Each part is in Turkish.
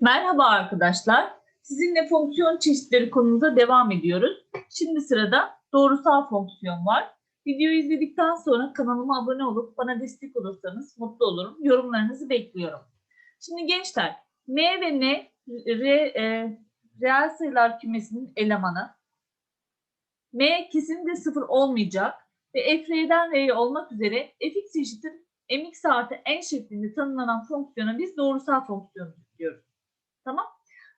Merhaba arkadaşlar. Sizinle fonksiyon çeşitleri konumuza devam ediyoruz. Şimdi sırada doğrusal fonksiyon var. Videoyu izledikten sonra kanalıma abone olup bana destek olursanız mutlu olurum. Yorumlarınızı bekliyorum. Şimdi gençler, M ve N re, e, reel sayılar kümesinin elemanı. M kesinlikle sıfır olmayacak ve f r'den r'ye olmak üzere fx eşittir mx artı n şeklinde tanımlanan fonksiyona biz doğrusal fonksiyon diyoruz. Tamam.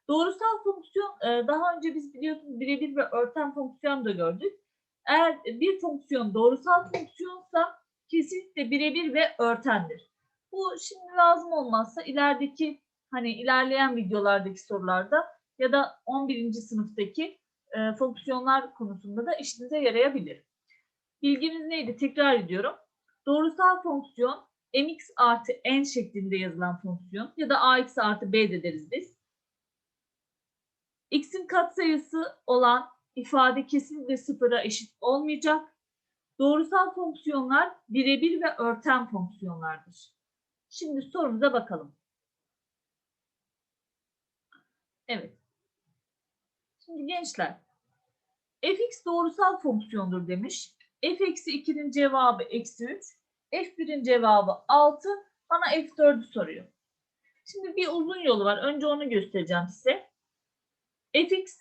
Doğrusal fonksiyon e, daha önce biz biliyorsunuz birebir ve örten fonksiyon da gördük. Eğer bir fonksiyon doğrusal fonksiyonsa kesinlikle birebir ve örtendir. Bu şimdi lazım olmazsa ilerideki hani ilerleyen videolardaki sorularda ya da 11. sınıftaki e, fonksiyonlar konusunda da işinize yarayabilir. Bilginiz neydi? Tekrar ediyorum. Doğrusal fonksiyon mx artı n şeklinde yazılan fonksiyon ya da ax artı b de deriz biz. x'in katsayısı olan ifade kesinlikle sıfıra eşit olmayacak. Doğrusal fonksiyonlar birebir ve örten fonksiyonlardır. Şimdi sorumuza bakalım. Evet. Şimdi gençler, fx doğrusal fonksiyondur demiş. f eksi 2'nin cevabı eksi 3. f1'in cevabı 6. Bana f4'ü soruyor. Şimdi bir uzun yolu var. Önce onu göstereceğim size. fx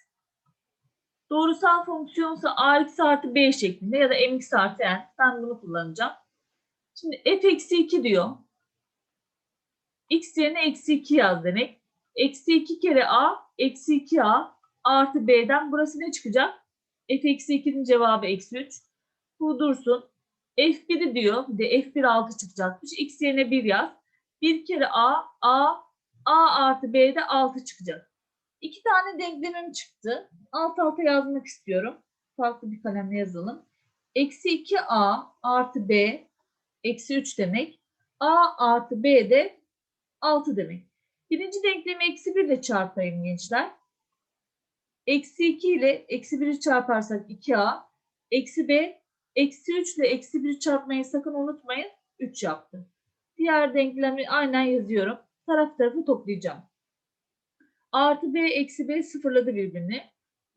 doğrusal fonksiyonsa ax artı b şeklinde ya da mx artı n. Ben bunu kullanacağım. Şimdi f eksi 2 diyor. x yerine eksi 2 yaz demek. Eksi 2 kere a, eksi 2a artı b'den burası ne çıkacak? f eksi 2'nin cevabı eksi 3. Bu dursun. F1'i diyor. Bir de f1 6 çıkacakmış. x yerine 1 yaz. 1 kere a, a, a artı b'de 6 çıkacak. İki tane denklemim çıktı. Alt alta yazmak istiyorum. Farklı bir kalemle yazalım. Eksi 2a artı b eksi 3 demek. a artı b de 6 demek. Birinci denklemi eksi 1 ile çarpayım gençler. Eksi 2 ile eksi 1'i çarparsak 2a. Eksi b. Eksi 3 ile eksi 1'i çarpmayı sakın unutmayın. 3 yaptı. Diğer denklemi aynen yazıyorum. Taraf tarafı toplayacağım. Artı b eksi b sıfırladı birbirini.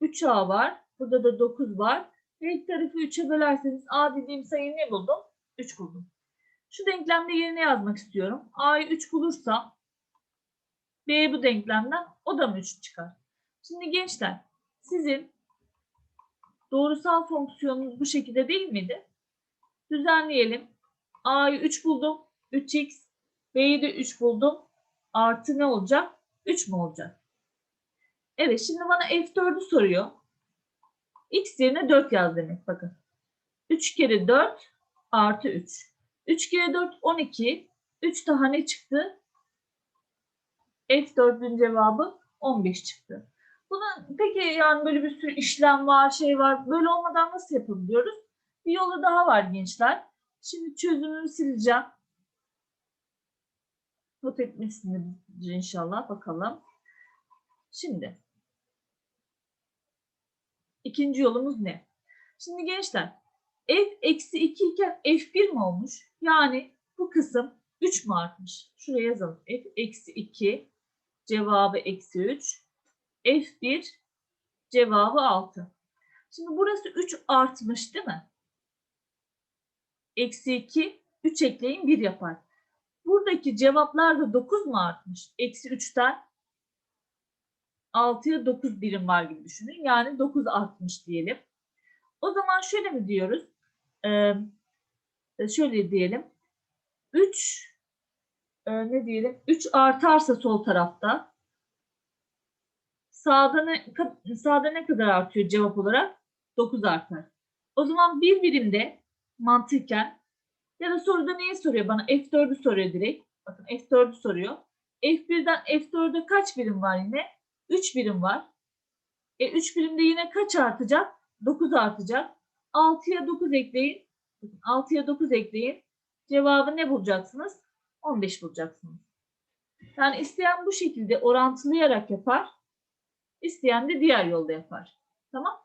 3a var. Burada da 9 var. İlk tarafı 3'e bölerseniz a dediğim sayıyı ne buldum? 3 buldum. Şu denklemde yerine yazmak istiyorum. a'yı 3 bulursam b bu denklemden o da mı 3 çıkar? Şimdi gençler sizin doğrusal fonksiyonunuz bu şekilde değil miydi? Düzenleyelim. A'yı 3 buldum. 3x. B'yi de 3 buldum. Artı ne olacak? 3 mü olacak? Evet şimdi bana F4'ü soruyor. X yerine 4 yaz demek bakın. 3 kere 4 artı 3. 3 kere 4 12. 3 daha ne çıktı? F4'ün cevabı 15 çıktı. Bunun peki yani böyle bir sürü işlem var, şey var. Böyle olmadan nasıl yapabiliyoruz? Bir yolu daha var gençler. Şimdi çözümünü sileceğim. Not etmişsinizdir inşallah. Bakalım. Şimdi. ikinci yolumuz ne? Şimdi gençler. F eksi 2 iken F1 mi olmuş? Yani bu kısım 3 mü artmış? Şuraya yazalım. F eksi 2 cevabı eksi 3. F1 cevabı 6. Şimdi burası 3 artmış değil mi? Eksi 2, 3 ekleyin 1 yapar. Buradaki cevaplar da 9 mu artmış? Eksi 3'ten 6'ya 9 birim var gibi düşünün. Yani 9 artmış diyelim. O zaman şöyle mi diyoruz? Ee, şöyle diyelim. 3 e, ne diyelim? 3 artarsa sol tarafta sağda ne, sağda ne kadar artıyor cevap olarak? 9 artar. O zaman bir birimde mantıken ya da soruda neyi soruyor bana? F4'ü soruyor direkt. Bakın F4'ü soruyor. F1'den F4'e kaç birim var yine? 3 birim var. E 3 birimde yine kaç artacak? 9 artacak. 6'ya 9 ekleyin. 6'ya 9 ekleyin. Cevabı ne bulacaksınız? 15 bulacaksınız. Yani isteyen bu şekilde orantılayarak yapar. İsteyen de diğer yolda yapar. Tamam.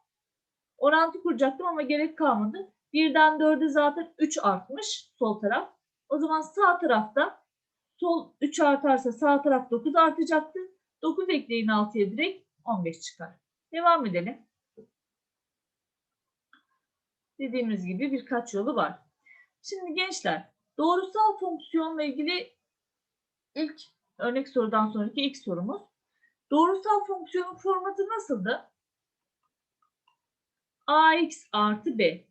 Orantı kuracaktım ama gerek kalmadı. Birden 4'e zaten 3 artmış sol taraf. O zaman sağ tarafta sol 3 artarsa sağ taraf 9 artacaktı. 9 ekleyin 6'ya direkt 15 çıkar. Devam edelim. Dediğimiz gibi birkaç yolu var. Şimdi gençler doğrusal fonksiyonla ilgili ilk örnek sorudan sonraki ilk sorumuz. Doğrusal fonksiyonun formatı nasıldı? ax artı b.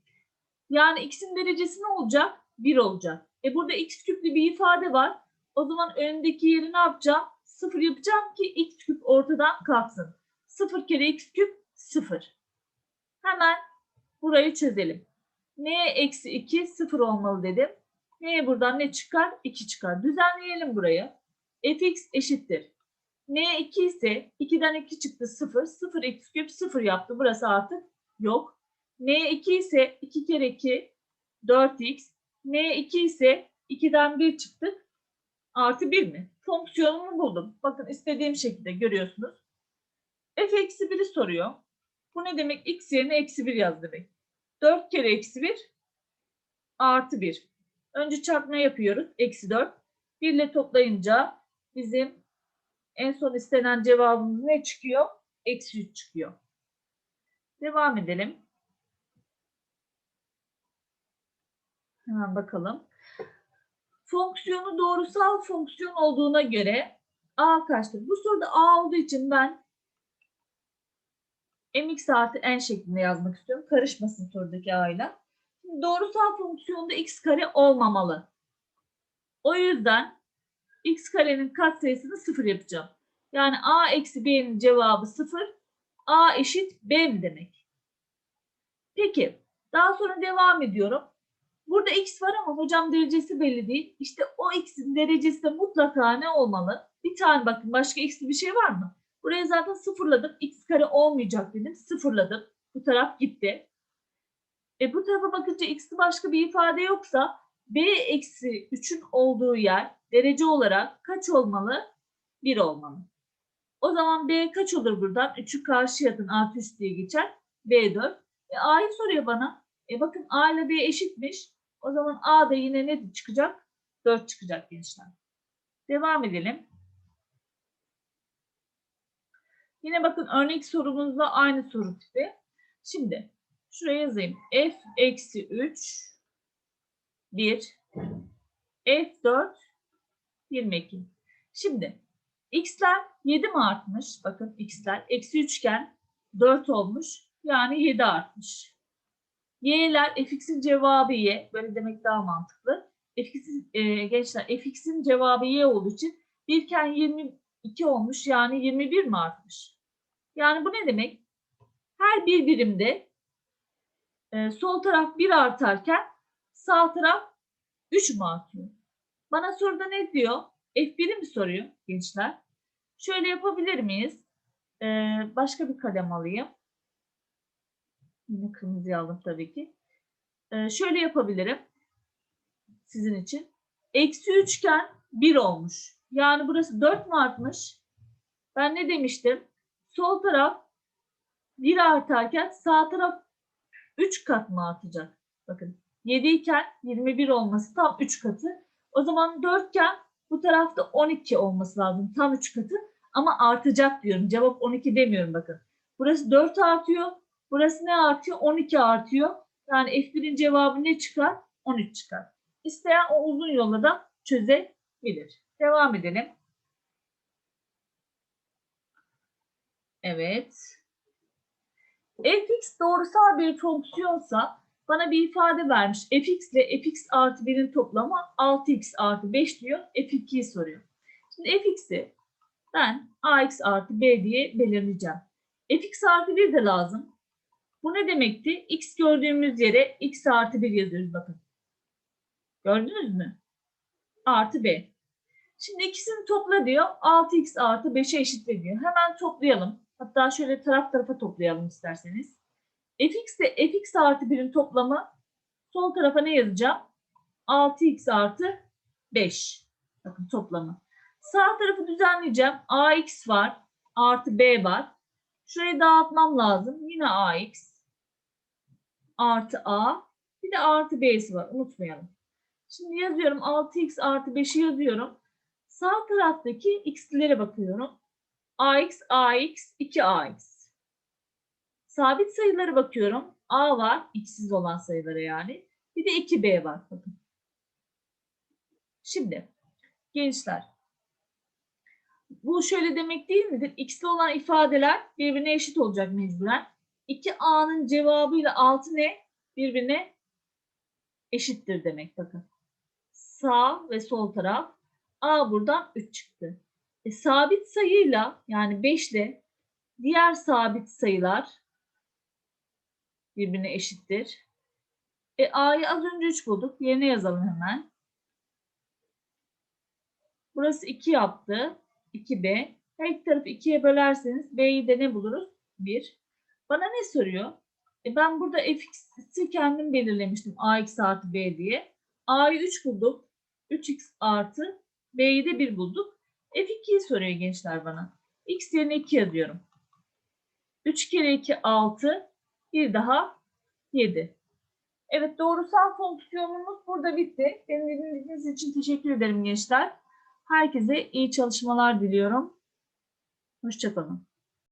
Yani x'in derecesi ne olacak? 1 olacak. E burada x küplü bir ifade var. O zaman öndeki yeri ne yapacağım? 0 yapacağım ki x küp ortadan kalksın. 0 kere x küp 0. Hemen burayı çözelim. N'ye eksi 2 0 olmalı dedim. N'ye buradan ne çıkar? 2 çıkar. Düzenleyelim burayı. fx eşittir. N 2 ise 2'den 2 çıktı 0. 0 x küp 0 yaptı. Burası artık yok. N 2 ise 2 kere 2 4x. N 2 ise 2'den 1 çıktık. Artı 1 mi? Fonksiyonumu buldum. Bakın istediğim şekilde görüyorsunuz. f eksi 1'i soruyor. Bu ne demek? x yerine eksi 1 yaz demek. 4 kere eksi 1 artı 1. Önce çarpma yapıyoruz. Eksi 4. 1 ile toplayınca bizim en son istenen cevabımız ne çıkıyor? Eksi 3 çıkıyor. Devam edelim. Hemen bakalım. Fonksiyonu doğrusal fonksiyon olduğuna göre a kaçtır? Bu soruda a olduğu için ben mx artı n şeklinde yazmak istiyorum. Karışmasın sorudaki a ile. Doğrusal fonksiyonda x kare olmamalı. O yüzden x karenin katsayısını sıfır yapacağım. Yani a eksi b'nin cevabı sıfır. a eşit b mi demek? Peki daha sonra devam ediyorum. Burada x var ama hocam derecesi belli değil. İşte o x'in derecesi de mutlaka ne olmalı? Bir tane bakın başka x'li bir şey var mı? Buraya zaten sıfırladım. x kare olmayacak dedim. Sıfırladım. Bu taraf gitti. E bu tarafa bakınca x'li başka bir ifade yoksa b eksi 3'ün olduğu yer derece olarak kaç olmalı? 1 olmalı. O zaman b kaç olur buradan? 3'ü karşıya atın artı üst diye geçer. b4. E, a'yı soruyor bana. E bakın a ile b eşitmiş. O zaman a da yine ne çıkacak? 4 çıkacak gençler. Devam edelim. Yine bakın örnek sorumuzda aynı soru tipi. Şimdi şuraya yazayım. f eksi 3 1 f4 22. Şimdi x'ler 7 mi artmış? Bakın x'ler eksi 3 iken 4 olmuş. Yani 7 artmış. Y'ler fx'in cevabı y. Böyle demek daha mantıklı. Fx'in, e, gençler fx'in cevabı y olduğu için 1 iken 22 olmuş. Yani 21 mi artmış? Yani bu ne demek? Her bir birimde e, sol taraf 1 artarken sağ taraf 3 mü artıyor? Bana soruda ne diyor? F1'i mi soruyor gençler? Şöyle yapabilir miyiz? Ee, başka bir kalem alayım. Yine kırmızı aldım tabii ki. Ee, şöyle yapabilirim. Sizin için. Eksi üçgen 1 olmuş. Yani burası 4 mü artmış? Ben ne demiştim? Sol taraf 1 artarken sağ taraf 3 kat mı artacak? Bakın 7 iken 21 olması tam 3 katı. O zaman 4 iken bu tarafta 12 olması lazım. Tam 3 katı. Ama artacak diyorum. Cevap 12 demiyorum bakın. Burası 4 artıyor. Burası ne artıyor? 12 artıyor. Yani F1'in cevabı ne çıkar? 13 çıkar. İsteyen o uzun yolla da çözebilir. Devam edelim. Evet. fx doğrusal bir fonksiyonsa bana bir ifade vermiş. fx ile fx artı 1'in toplamı 6x artı 5 diyor. f2'yi soruyor. Şimdi fx'i ben ax artı b diye belirleyeceğim. fx artı 1 de lazım. Bu ne demekti? x gördüğümüz yere x artı 1 yazıyoruz bakın. Gördünüz mü? Artı b. Şimdi ikisini topla diyor. 6x artı 5'e eşitle diyor. Hemen toplayalım. Hatta şöyle taraf tarafa toplayalım isterseniz. Fx ile fx artı 1'in toplamı sol tarafa ne yazacağım? 6x artı 5. Bakın toplamı. Sağ tarafı düzenleyeceğim. ax var. Artı b var. Şurayı dağıtmam lazım. Yine ax. Artı a. Bir de artı b'si var. Unutmayalım. Şimdi yazıyorum. 6x artı 5'i yazıyorum. Sağ taraftaki x'lere bakıyorum. ax, ax, 2ax. Sabit sayılara bakıyorum. a var, x'siz olan sayılara yani. Bir de 2b var. Bakın. Şimdi gençler bu şöyle demek değil midir? X'li olan ifadeler birbirine eşit olacak mecburen. 2A'nın cevabıyla 6 ne? Birbirine eşittir demek bakın. Sağ ve sol taraf. A buradan 3 çıktı. E, sabit sayıyla yani 5 ile diğer sabit sayılar birbirine eşittir. E, A'yı az önce 3 bulduk. Yerine yazalım hemen. Burası 2 yaptı. 2B. Her iki tarafı 2'ye bölerseniz B'yi de ne buluruz? 1. Bana ne soruyor? E ben burada fx'i kendim belirlemiştim. ax artı b diye. a'yı 3 bulduk. 3x artı b'yi de 1 bulduk. f2'yi soruyor gençler bana. x yerine 2 yazıyorum. 3 kere 2 6. Bir daha 7. Evet doğrusal fonksiyonumuz burada bitti. Beni dinlediğiniz için teşekkür ederim gençler. Herkese iyi çalışmalar diliyorum. Hoşçakalın.